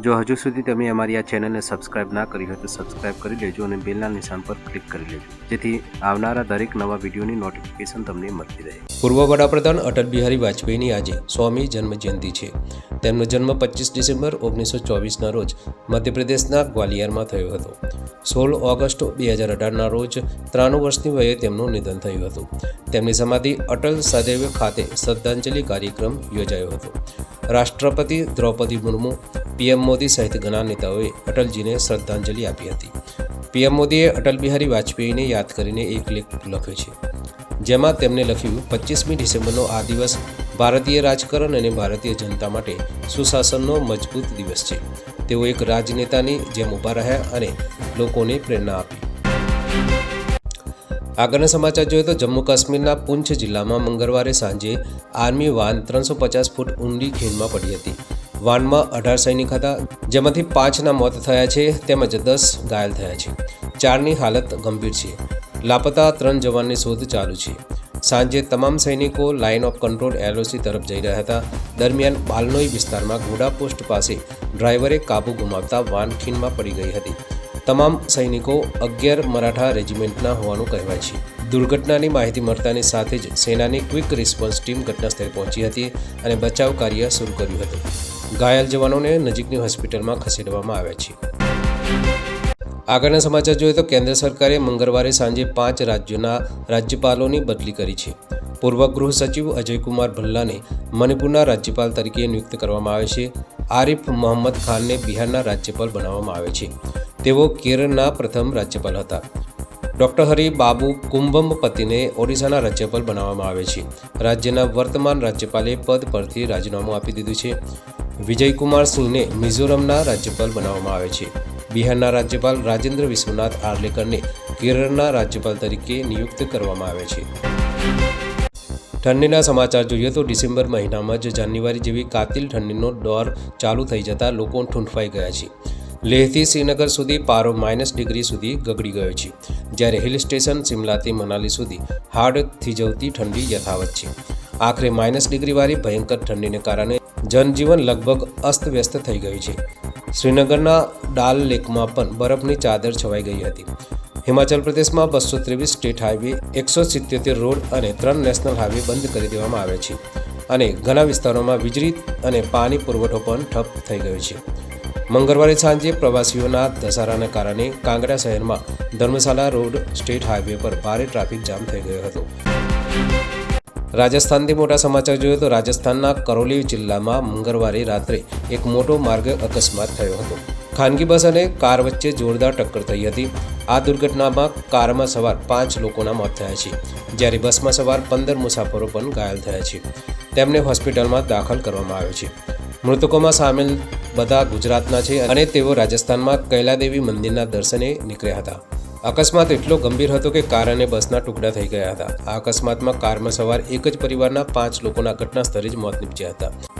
જો હજુ સુધી તમે અમારી આ ચેનલને સબસ્ક્રાઇબ ના કરી હોય તો સબસ્ક્રાઇબ કરી લેજો અને બેલના નિશાન પર ક્લિક કરી લેજો. જેથી આવનારા દરેક નવા વિડીયોની નોટિફિકેશન તમને મળતી રહે. પૂર્વ વડાપ્રધાન અટલ બિહારી વાજપેયીની આજે સ્વામી જન્મજયંતિ છે. તેમનો જન્મ પચીસ ડિસેમ્બર ઓગણીસો ચોવીસના રોજ મધ્યપ્રદેશના ગ્વાલિયરમાં થયો હતો. સોળ ઓગસ્ટ બે હજાર અઢારના રોજ ત્રાણું વર્ષની વયે તેમનું નિધન થયું હતું. તેમની સમાધિ અટલ સદૈવ ખાતે શ્રદ્ધાંજલિ કાર્યક્રમ યોજાયો હતો. રાષ્ટ્રપતિ દ્રૌપદી મુર્મુ પીએમ મોદી સહિત ઘણા નેતાઓએ અટલજીને શ્રદ્ધાંજલિ આપી હતી. પીએમ મોદીએ અટલ બિહારી વાજપેયીને યાદ કરીને એક લેખ લખ્યો છે. જેમાં તેમણે લખ્યું પચીસમી ડિસેમ્બરનો આ દિવસ ભારતીય રાજકારણ અને ભારતીય જનતા માટે સુશાસનનો મજબૂત દિવસ છે. તેઓ એક રાજનેતાની જેમ ઊભા રહ્યા અને લોકોને પ્રેરણા આપી. આગળના સમાચાર જોઈએ તો જમ્મુ કાશ્મીરના પુંછ જિલ્લામાં મંગળવારે સાંજે આર્મી વાન ત્રણસો પચાસ ફૂટ ઊંડી ખીણમાં પડી હતી. વાનમાં અઢાર સૈનિક હતા, જેમાંથી પાંચના મોત થયા છે, તેમજ દસ ઘાયલ થયા છે. ચારની હાલત ગંભીર છે. લાપતા ત્રણ જવાનની શોધ ચાલુ છે. સાંજે તમામ સૈનિકો લાઇન ઓફ કંટ્રોલ એલઓસી તરફ જઈ રહ્યા હતા. દરમિયાન બાલનોઈ વિસ્તારમાં ઘોડા પોસ્ટ પાસે ડ્રાઈવરે કાબુ ગુમાવતા વાન ખીણમાં પડી ગઈ હતી. તમામ સૈનિકો અગિયાર મરાઠા રેજિમેન્ટના હોવાનું કહેવાય છે. દુર્ઘટનાની માહિતી મળતાની સાથે જ સેનાની ક્વિક રિસ્પોન્સ ટીમ ઘટનાસ્થળે પહોંચી હતી અને બચાવ કાર્ય શરૂ કર્યું હતું. ઘાયલ જવાનોને નજીકની હોસ્પિટલમાં ખસેડવામાં આવ્યા છે. આગળના સમાચાર જોઈએ તો કેન્દ્ર સરકારે મંગળવારે સાંજે પાંચ રાજ્યોના રાજ્યપાલોની બદલી કરી છે. પૂર્વ ગૃહ સચિવ અજયકુમાર ભલ્લાને મણિપુરના રાજ્યપાલ તરીકે નિયુક્ત કરવામાં આવે છે. આરિફ મોહમ્મદ ખાનને બિહારના રાજ્યપાલ બનાવવામાં આવે છે. તેઓ કેરળના પ્રથમ રાજ્યપાલ હતા. ડોક્ટર હરિ બાબુ કુંભમપતિને ઓડિશાના રાજ્યપાલ બનાવવામાં આવે છે. રાજ્યના વર્તમાન રાજ્યપાલે પદ પરથી રાજીનામું આપી દીધું છે. વિજયકુમાર સિંહને મિઝોરમના રાજ્યપાલ બનાવવામાં આવે છે. બિહારના રાજ્યપાલ રાજેન્દ્ર વિશ્વનાથ આર્લેકરને કેરળના રાજ્યપાલ તરીકે નિયુક્ત કરવામાં આવે છે. ઠંડીના સમાચાર જોઈએ તો ડિસેમ્બર મહિનામાં જ જાન્યુઆરી જેવી કાતિલ ઠંડીનો દોર ચાલુ થઈ જતાં લોકો ઠૂંઠવાઈ ગયા છે. લેહથી શ્રીનગર સુધી પારો માઇનસ ડિગ્રી સુધી ગગડી ગયો છે. જ્યારે હિલ સ્ટેશન શિમલાથી મનાલી સુધી હાડ થીજવતી ઠંડી યથાવત છે. આખરે માઇનસ ડિગ્રીવાળી ભયંકર ઠંડીને કારણે જનજીવન લગભગ અસ્તવ્યસ્ત થઈ ગયું છે. શ્રીનગરના ડાલ લેકમાં પણ બરફની ચાદર છવાઈ ગઈ હતી. હિમાચલ પ્રદેશમાં બસો ત્રેવીસ સ્ટેટ હાઈવે, એકસો સિત્યોતેર રોડ અને ત્રણ નેશનલ હાઈવે બંધ કરી દેવામાં આવ્યા છે અને ઘણા વિસ્તારોમાં વીજળી અને પાણી પુરવઠો પણ ઠપ થઈ ગયો છે. મંગળવારે સાંજે પ્રવાસીઓના ધસારાને કારણે કાંગડા શહેરમાં ધર્મશાલા રોડ સ્ટેટ હાઈવે પર ભારે ટ્રાફિક જામ થઈ ગયો હતો. રાજસ્થાનથી મોટા સમાચાર જોઈએ તો રાજસ્થાનના કરોલી જિલ્લામાં મંગળવારે રાત્રે એક મોટો માર્ગ અકસ્માત થયો હતો. ખાનગી બસ અને કાર વચ્ચે જોરદાર ટક્કર થઈ હતી. આ દુર્ઘટનામાં કારમાં સવાર પાંચ લોકોના મોત થયા છે, જ્યારે બસમાં સવાર પંદર મુસાફરો પણ ઘાયલ થયા છે. તેમને હોસ્પિટલમાં દાખલ કરવામાં આવ્યો છે. મૃતકોમાં સામેલ બધા ગુજરાતના છે અને તેઓ રાજસ્થાનમાં કૈલાદેવી મંદિરના દર્શને નીકળ્યા હતા. અકસ્માત એટલો ગંભીર હતો કે કાર અને બસના ટુકડા થઈ ગયા હતા. આ અકસ્માતમાં કારમાં સવાર એક જ પરિવારના પાંચ લોકોના ઘટના સ્થળે જ મોત નીપજ્યા હતા.